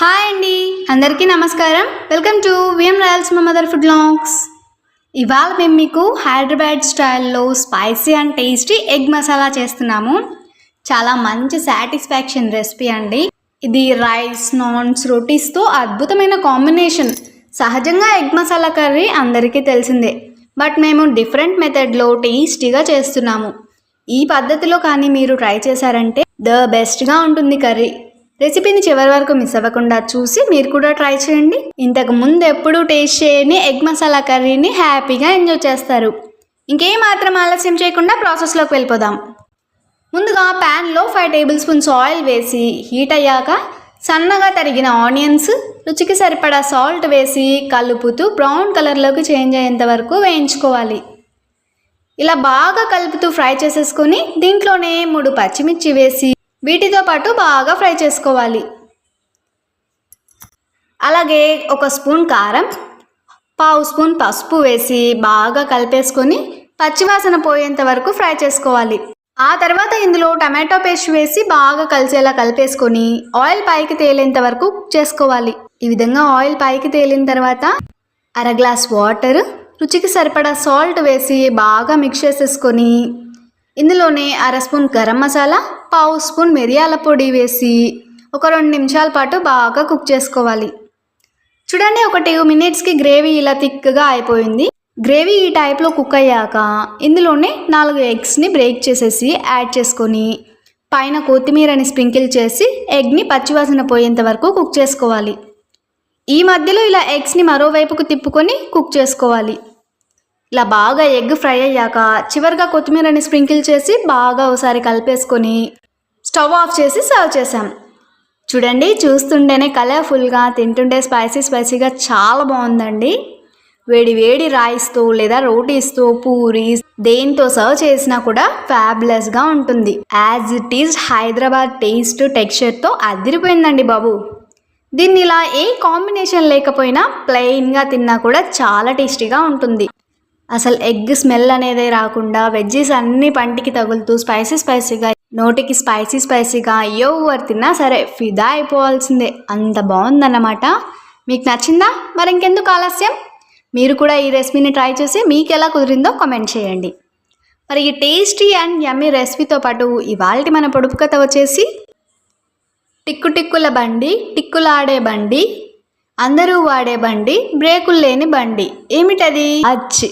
Hi అండి. అందరికీ నమస్కారం. వెల్కమ్ టు విఎం రాయల్స్ మా మదర్ ఫుడ్ లాంగ్స్ ఇవాళ మేము మీకు హైదరాబాద్ స్టైల్లో spicy and tasty egg masala చేస్తున్నాము. చాలా మంచి సాటిస్ఫాక్షన్ రెసిపీ అండి. ఇది రైస్ నాన్స్ రోటీస్తో అద్భుతమైన కాంబినేషన్. సహజంగా ఎగ్ మసాలా కర్రీ అందరికీ తెలిసిందే. బట్ మేము డిఫరెంట్ మెథడ్లో టేస్టీగా చేస్తున్నాము. ఈ పద్ధతిలో కానీ మీరు ట్రై చేశారంటే ద బెస్ట్గా ఉంటుంది కర్రీ. రెసిపీని చివరి వరకు మిస్ అవ్వకుండా చూసి మీరు కూడా ట్రై చేయండి. ఇంతకు ముందు ఎప్పుడూ టేస్ట్ చేయని ఎగ్ మసాలా కర్రీని హ్యాపీగా ఎంజాయ్ చేస్తారు. ఇంకేం మాత్రం ఆలస్యం చేయకుండా ప్రాసెస్లోకి వెళ్ళిపోదాం. ముందుగా ప్యాన్లో ఫైవ్ టేబుల్ స్పూన్స్ ఆయిల్ వేసి హీట్ అయ్యాక సన్నగా తరిగిన ఆనియన్స్ రుచికి సరిపడా సాల్ట్ వేసి కలుపుతూ బ్రౌన్ కలర్లోకి చేంజ్ అయ్యేంత వరకు వేయించుకోవాలి. ఇలా బాగా కలుపుతూ ఫ్రై చేసేసుకొని దీంట్లోనే మూడు పచ్చిమిర్చి వేసి వీటితో పాటు బాగా ఫ్రై చేసుకోవాలి. అలాగే ఒక స్పూన్ కారం పావు స్పూన్ పసుపు వేసి బాగా కలిపేసుకొని పచ్చివాసన పోయేంత వరకు ఫ్రై చేసుకోవాలి. ఆ తర్వాత ఇందులో టమాటో పేస్ట్ వేసి బాగా కలిసేలా కలిపేసుకొని ఆయిల్ పైకి తేలేంత వరకు కుక్ చేసుకోవాలి. ఈ విధంగా ఆయిల్ పైకి తేలిన తర్వాత అర గ్లాస్ వాటర్ రుచికి సరిపడా సాల్ట్ వేసి బాగా మిక్స్ చేసేసుకొని ఇందులోనే అర స్పూన్ గరం మసాలా పావు స్పూన్ మిరియాల పొడి వేసి ఒక రెండు నిమిషాల పాటు బాగా కుక్ చేసుకోవాలి. చూడండి ఒక టూ మినిట్స్కి గ్రేవీ ఇలా థిక్గా అయిపోయింది. గ్రేవీ ఈ టైప్లో కుక్ అయ్యాక ఇందులోనే నాలుగు ఎగ్స్ని బ్రేక్ చేసేసి యాడ్ చేసుకొని పైన కొత్తిమీరని స్ప్రింకిల్ చేసి ఎగ్ని పచ్చివాసన పోయేంత వరకు కుక్ చేసుకోవాలి. ఈ మధ్యలో ఇలా ఎగ్స్ని మరోవైపుకు తిప్పుకొని కుక్ చేసుకోవాలి. ఇలా బాగా ఎగ్ ఫ్రై అయ్యాక చివరిగా కొత్తిమీరని స్ప్రింకిల్ చేసి బాగా ఒకసారి కలిపేసుకొని స్టవ్ ఆఫ్ చేసి సర్వ్ చేసాం చూడండి చూస్తుంటేనే కలర్ఫుల్గా తింటుంటే స్పైసీ స్పైసీగా చాలా బాగుందండి. వేడి వేడి రైస్తో లేదా రోటీస్తో పూరీస్ దేంతో సర్వ్ చేసినా కూడా ఫ్యాబులస్గా ఉంటుంది. As it is Hyderabad taste టెక్స్చర్తో అదిరిపోయిందండి బాబు. దీన్ని ఇలా ఏ కాంబినేషన్ లేకపోయినా ప్లెయిన్గా తిన్నా కూడా చాలా టేస్టీగా ఉంటుంది. అసలు ఎగ్ స్మెల్ అనేది రాకుండా వెజ్జెస్ అన్ని పంటికి తగులుతూ స్పైసీ స్పైసీగా నోటికి స్పైసీ స్పైసీగా ఎవరు తిన్నా సరే ఫిదా అయిపోవాల్సిందే. అంత బాగుందన్నమాట. మీకు నచ్చిందా? మరి ఇంకెందుకు ఆలస్యం? మీరు కూడా ఈ రెసిపీని ట్రై చేసి మీకు ఎలా కుదిరిందో కామెంట్ చేయండి. మరి ఈ టేస్టీ అండ్ యమ్మీ రెసిపీతో పాటు ఇవాళ మన పొడుపు కథ వచ్చేసి టిక్కు టిక్కుల బండి టిక్కులాడే బండి అందరూ వాడే బండి బ్రేకులు లేని బండి. ఏమిటది? అచ్చి.